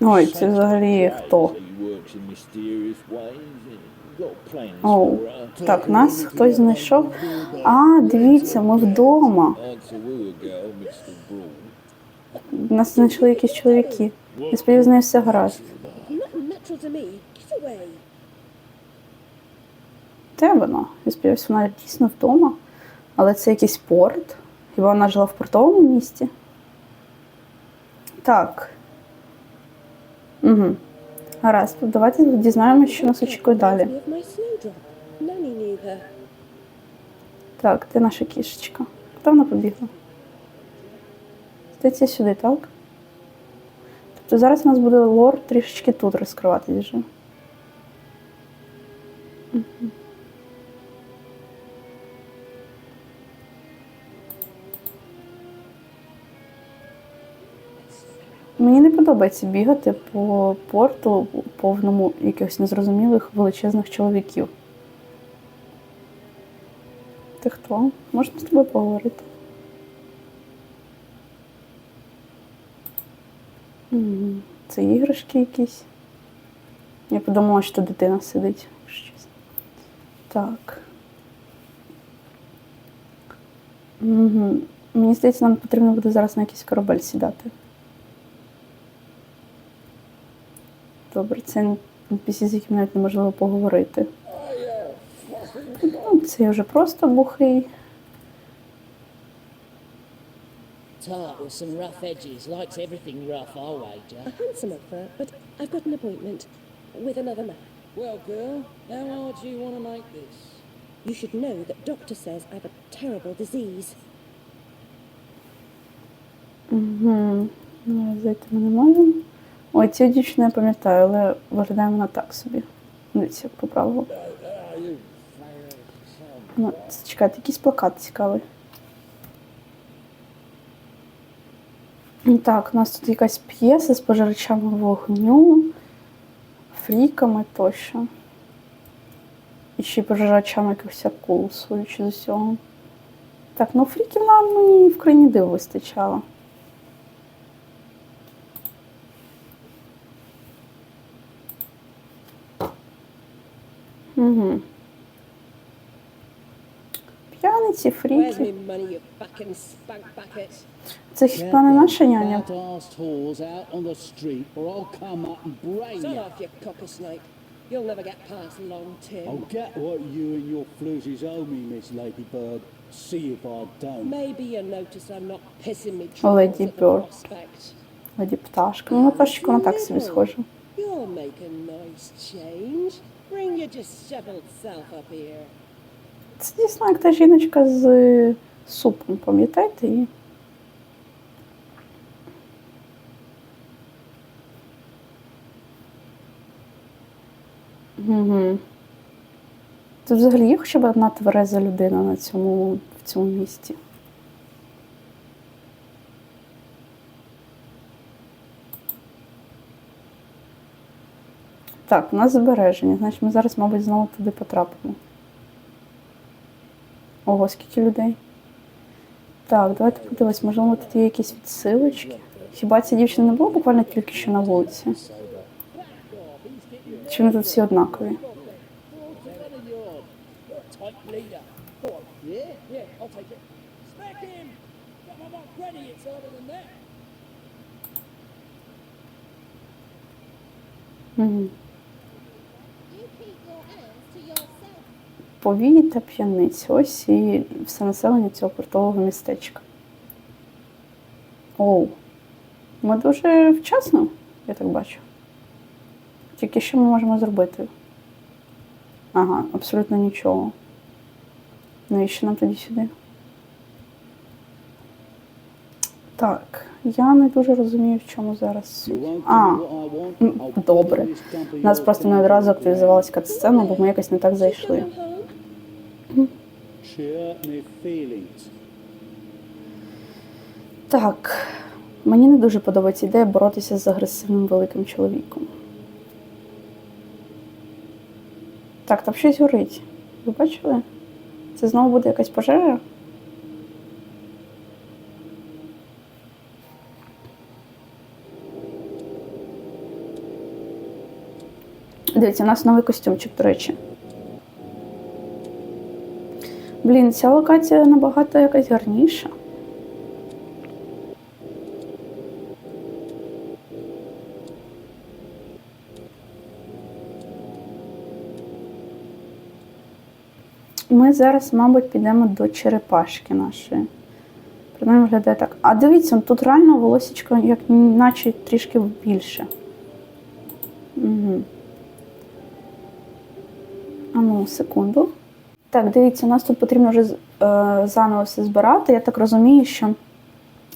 Ой, це взагалі хто? Оу, так, нас хтось знайшов. А, дивіться, ми вдома. Нас знайшли якісь чоловіки. Я сподіваюся, з нею все гаразд. Де вона? Я сподіваюся, вона дійсно вдома. Але це якийсь порт. Хіба вона жила в портовому місті? Так. Угу. Гаразд, давайте дізнаємося, що нас очікує далі. Так, де наша кішечка? Куди вона побігла? Здається, сюди, так? Тобто зараз у нас буде лор трішечки тут розкривати вже. Подобається бігати по порту повному якихось незрозумілих величезних чоловіків. Ти хто? Можна з тобою поговорити? Це іграшки якісь. Я подумала, що дитина сидить. Щось. Так. Угу. Мені здається, нам потрібно буде зараз на якийсь корабель сідати. Добре, це з яким навіть неможливо поговорити. Ну, це вже просто бухий. Tart with some rough edges, likes everything rough, I'll wager. A handsome offer, but I've got an appointment with another man. Well, girl, how hard do you want to make this? You should know that doctor says I've a terrible disease. Угу. Ну, зайти ми не можемо. Ой, цю дівчину я пам'ятаю, але виглядає вона так собі. Дивіться, як по правилу. Ну, чекайте, якийсь плакат цікавий. Ну, Так, у нас тут якась п'єса з пожирачами вогню, фріками тощо. І ще й пожирачами якихось акул, судячи з усього. Так, ну фріків нам і в країні див вистачало. Угу. П'яниці, Where's фріки. me money, you fucking spank bucket? Це хіба не наша няня? Fat-assed whores out on the street, or I'll come up and brain Son you. off, you cocker snake. You'll never get past Long Tim. I'll get what you and your floozies owe me, Miss Ladybird. See if I don't. Maybe you notice I'm not pissing me Lady troubles at the Bird. prospect. Леді пташка. Ну, на пташечку вона так собі схожа. You'll make a nice change. Bring your disheveled self up here. Це дійсно як та жіночка з супом, пам'ятаєте її? Угу. Це взагалі є хоча б одна твереза людина на цьому, в цьому місті. Так, у нас збереження, значить ми зараз, мабуть, знову туди потрапимо. Ого, скільки людей. Так, давайте подивимось, можливо, тут є якісь відсилочки. Хіба ця дівчина не була буквально тільки що на вулиці? Чи вони тут всі однакові? Type Повії та п'яниці. Ось і все населення цього портового містечка. Оу. Ми дуже вчасно, я так бачу. Тільки що ми можемо зробити? Ага, абсолютно нічого. Навіщо нам тоді сюди? Так, я не дуже розумію, в чому зараз А, добре. У нас просто не одразу to активізувалась катсцена, бо ми якось не так зайшли. Так, мені не дуже подобається ідея боротися з агресивним великим чоловіком. Так, там щось горить. Ви бачили? Це знову буде якась пожежа? Дивіться, у нас новий костюмчик, до речі. Блін, ця локація набагато якась гарніша. Ми зараз, мабуть, підемо до черепашки нашої. Принаймні виглядає так. А дивіться, тут реально волосічко як наче трішки більше. Угу. А ну, секунду. Так, дивіться, у нас тут потрібно вже е, заново все збирати. Я так розумію, що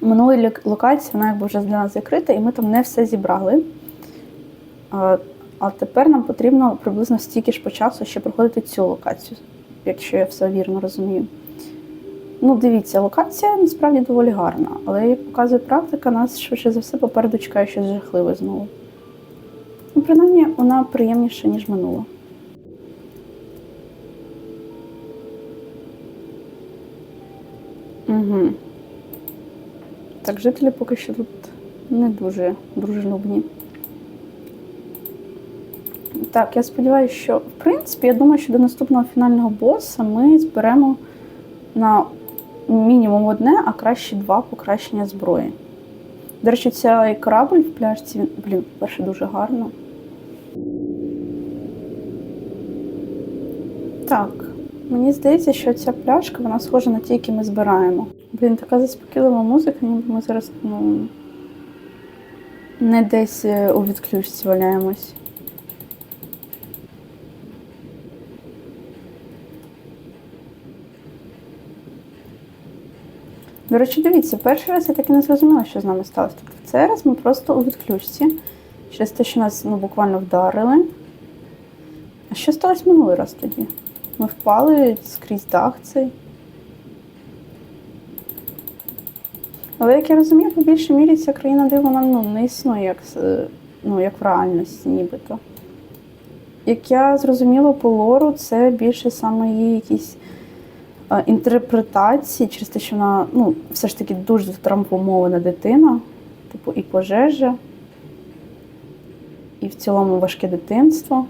минула локація, вона якби вже для нас закрита, і ми там не все зібрали. Е, а тепер нам потрібно приблизно стільки ж по часу ще проходити цю локацію, якщо я все вірно розумію. Ну, дивіться, локація насправді доволі гарна, але як показує практика, нас швидше за все попереду чекає щось жахливе знову. Ну, принаймні, вона приємніша, ніж минула. Угу. Так, жителі поки що тут не дуже дружелюбні. Так, я сподіваюся, що в принципі, я думаю, що до наступного фінального боса ми зберемо на мінімум одне, а краще два покращення зброї. До речі, цей корабль в пляжці, він, блін, перше дуже гарно. Так, мені здається, що ця пляшка вона схожа на ті, які ми збираємо. Блін, така заспокійлива музика, ніби ми зараз ну, не десь е, у відключці валяємось. До речі, дивіться, перший раз я так і не зрозуміла, що з нами сталося. Тобто в цей раз ми просто у відключці через те, що нас ну, буквально вдарили. А що сталося минулий раз тоді? Ми впали скрізь дах цей. Але як я розумію, по більшій мірі ця країна де вона ну, не існує як, ну, як в реальності, нібито. Як я зрозуміла по лору, це більше саме її якісь е, інтерпретації через те, що вона ну, все ж таки дуже травмована дитина, типу і пожежа, і в цілому важке дитинство.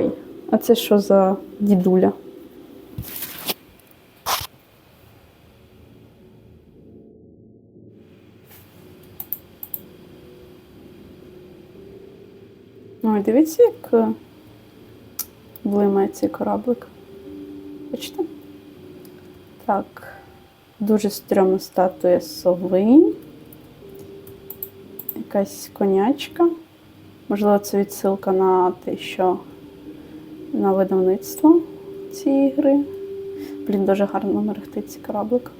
Ой, а це що за дідуля? Ой, дивіться, як е, блимає цей кораблик. Бачите? Так, дуже стрьомна статуя сови. Якась конячка. Можливо, це відсилка на те, що на видавництво цієї гри. Блін, дуже гарно мерехтить кораблик.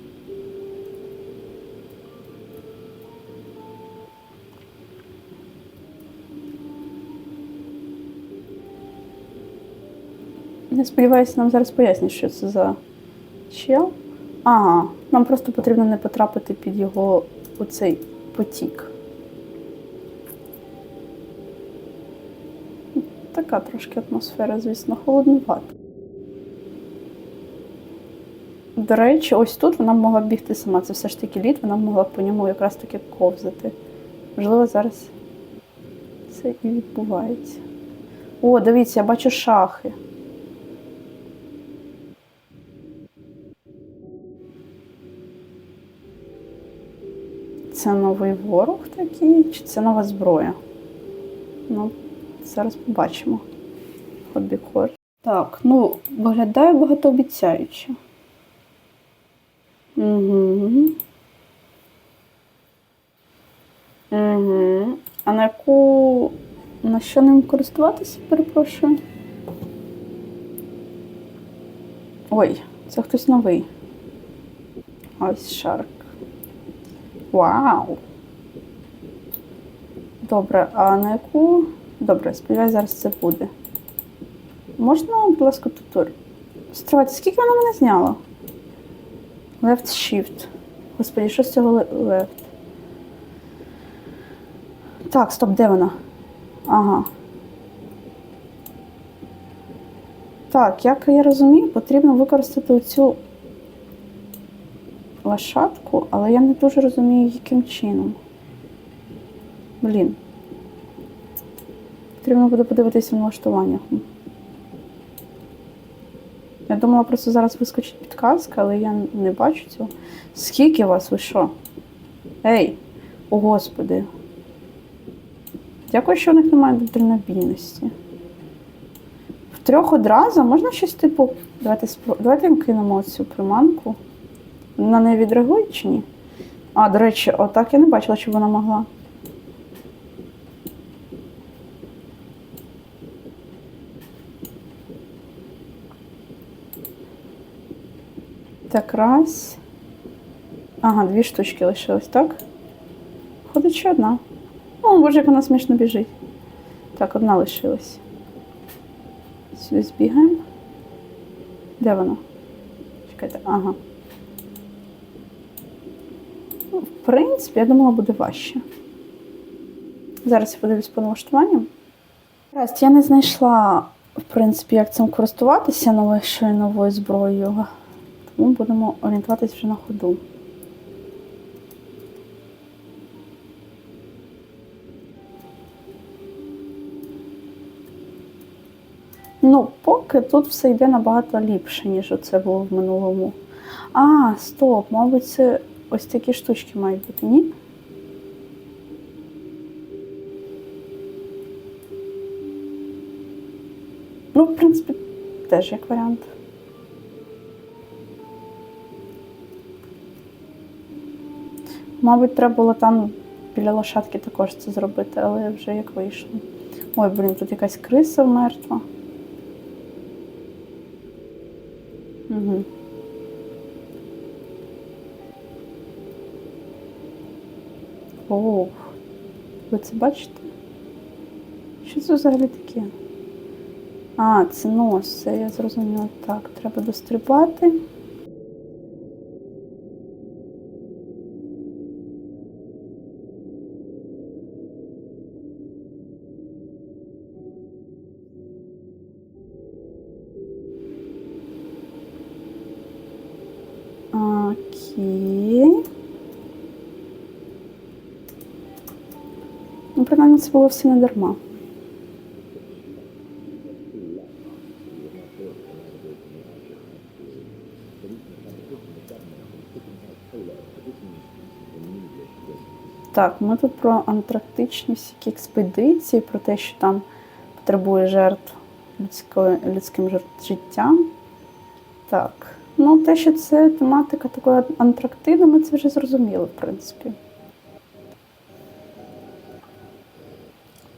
Я сподіваюся, нам зараз пояснять, що це за чел. Ага, нам просто потрібно не потрапити під його оцей потік. Така трошки атмосфера, звісно, холоднувата. До речі, ось тут вона могла бігти сама. Це все ж таки лід, вона могла по ньому якраз таки ковзати. Можливо, зараз це і відбувається. О, дивіться, я бачу шахи. Це новий ворог такий, чи це нова зброя? Зараз побачимо. Хоббікор. Так, ну, виглядає багатообіцяюче. Угу. Угу. А на яку. На що ним користуватися, перепрошую? Ой, це хтось новий. Ось шарк. Вау! Добре, а на яку. Добре, сподіваюся, зараз це буде. Можна, будь ласка, тут Стривайте, скільки вона мене зняла? Left shift. Господи, що з цього le- left? Так, стоп, де вона? Ага. Так, як я розумію, потрібно використати цю лошадку, але я не дуже розумію, яким чином. Блін. Потрібно буде подивитися в налаштуваннях. Я думала, просто зараз вискочить підказка, але я не бачу цього. Скільки вас ви що? Ей, о господи. Дякую, що в них немає дальнобійності. В трьох одразу можна щось типу. Давайте, спро- Давайте кинемо цю приманку. На неї відреагують чи ні? А, до речі, отак я не бачила, щоб вона могла. Раз. Ага, дві штучки лишилось, так? Ходить ще одна. О, боже, як вона смішно біжить. Так, одна лишилась. Сюди збігаємо. Де вона? Чекайте, ага. Ну, в принципі, я думала, буде важче. Зараз я подивлюсь по налаштуванням. Раз, я не знайшла, в принципі, як цим користуватися новою новою зброєю. Тому будемо орієнтуватись вже на ходу. Ну, поки тут все йде набагато ліпше, ніж це було в минулому. А, стоп, мабуть, це ось такі штучки мають бути, ні? Ну, в принципі, теж як варіант. Мабуть, треба було там біля лошадки також це зробити, але вже як вийшло. Ой, блін, тут якась криса мертва. Угу. Ох, ви це бачите? Що це взагалі таке? А, це нос, це я зрозуміла. Так, треба дострибати. Окей. Ну, принаймні, це було все не дарма. Так, ми тут про антарктичні всякі експедиції, про те, що там потребує жертв людської, людським життям. Так. Ну, те, що це тематика такої Антарктиди, ми це вже зрозуміли, в принципі.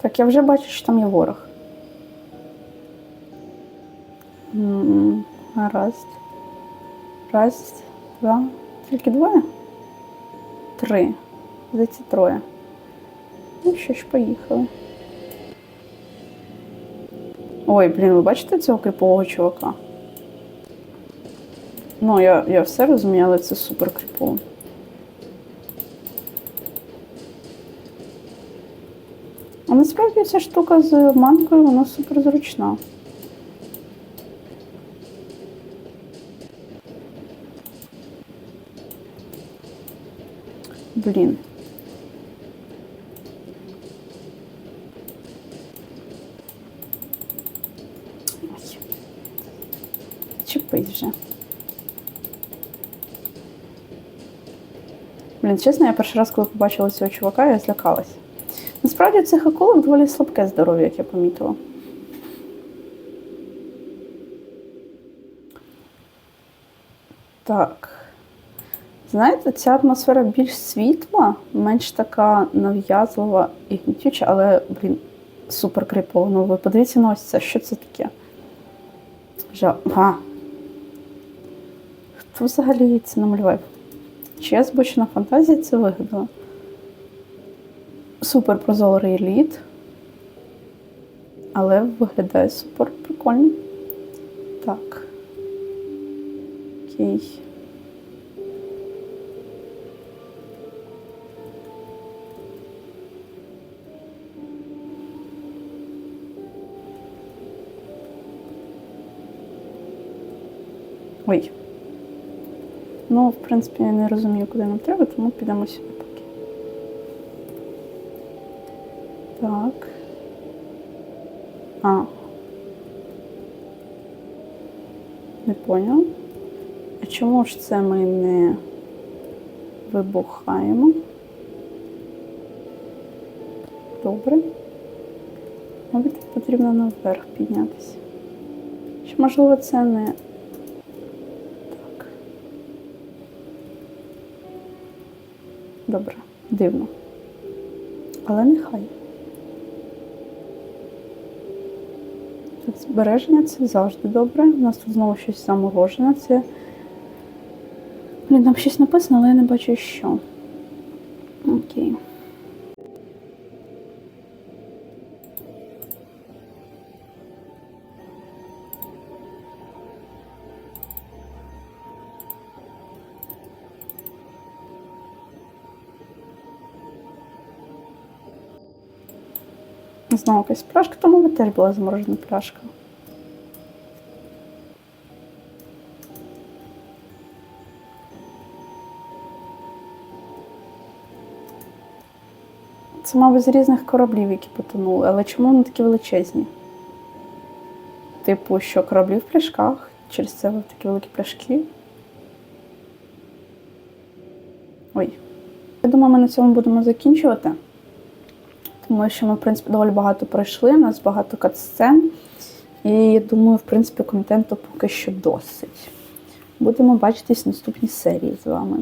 Так, я вже бачу, що там є ворог. Гаразд. Раз, два. Тільки двоє? Три. Здається, троє. Ну що ж, поїхали. Ой, блін, ви бачите цього крипового чувака? Ну, я, я все розумію, але це супер кріпово. А насправді ця штука з манкою, вона супер зручна. Блін. Ой. Чепись вже. Блін, чесно, я перший раз, коли побачила цього чувака, я злякалась. Насправді цих акулок доволі слабке здоров'я, як я помітила. Так. Знаєте, ця атмосфера більш світла, менш така нав'язлива і гнітюча, але, блін, супер кріпова. Ну, ви подивіться на ось це, що це таке? Жа... Га. Хто взагалі це намалював? Чи я збочена фантазія це вигадала? Супер прозорий лід. Але виглядає супер прикольно. Так. Окей. Ой. Ну, в принципі, я не розумію, куди нам треба, тому підемо сюди поки. Так. А. Не поняв. А чому ж це ми не вибухаємо? Добре. Мабуть, потрібно наверх піднятися. Чи можливо це не. Добре, дивно. Але нехай. Так, збереження це завжди добре. У нас тут знову щось заморожене. Це. Блін, там щось написано, але я не бачу що. Окей. Знову якась пляшка, тому теж була заморожена пляшка. Це, мабуть, з різних кораблів, які потонули. Але чому вони такі величезні? Типу, що кораблі в пляшках? Через це такі великі пляшки? Ой. Я думаю, ми на цьому будемо закінчувати. Тому що ми, в принципі, доволі багато пройшли, у нас багато катсцен. І я думаю, в принципі, контенту поки що досить. Будемо бачитись в наступній серії з вами.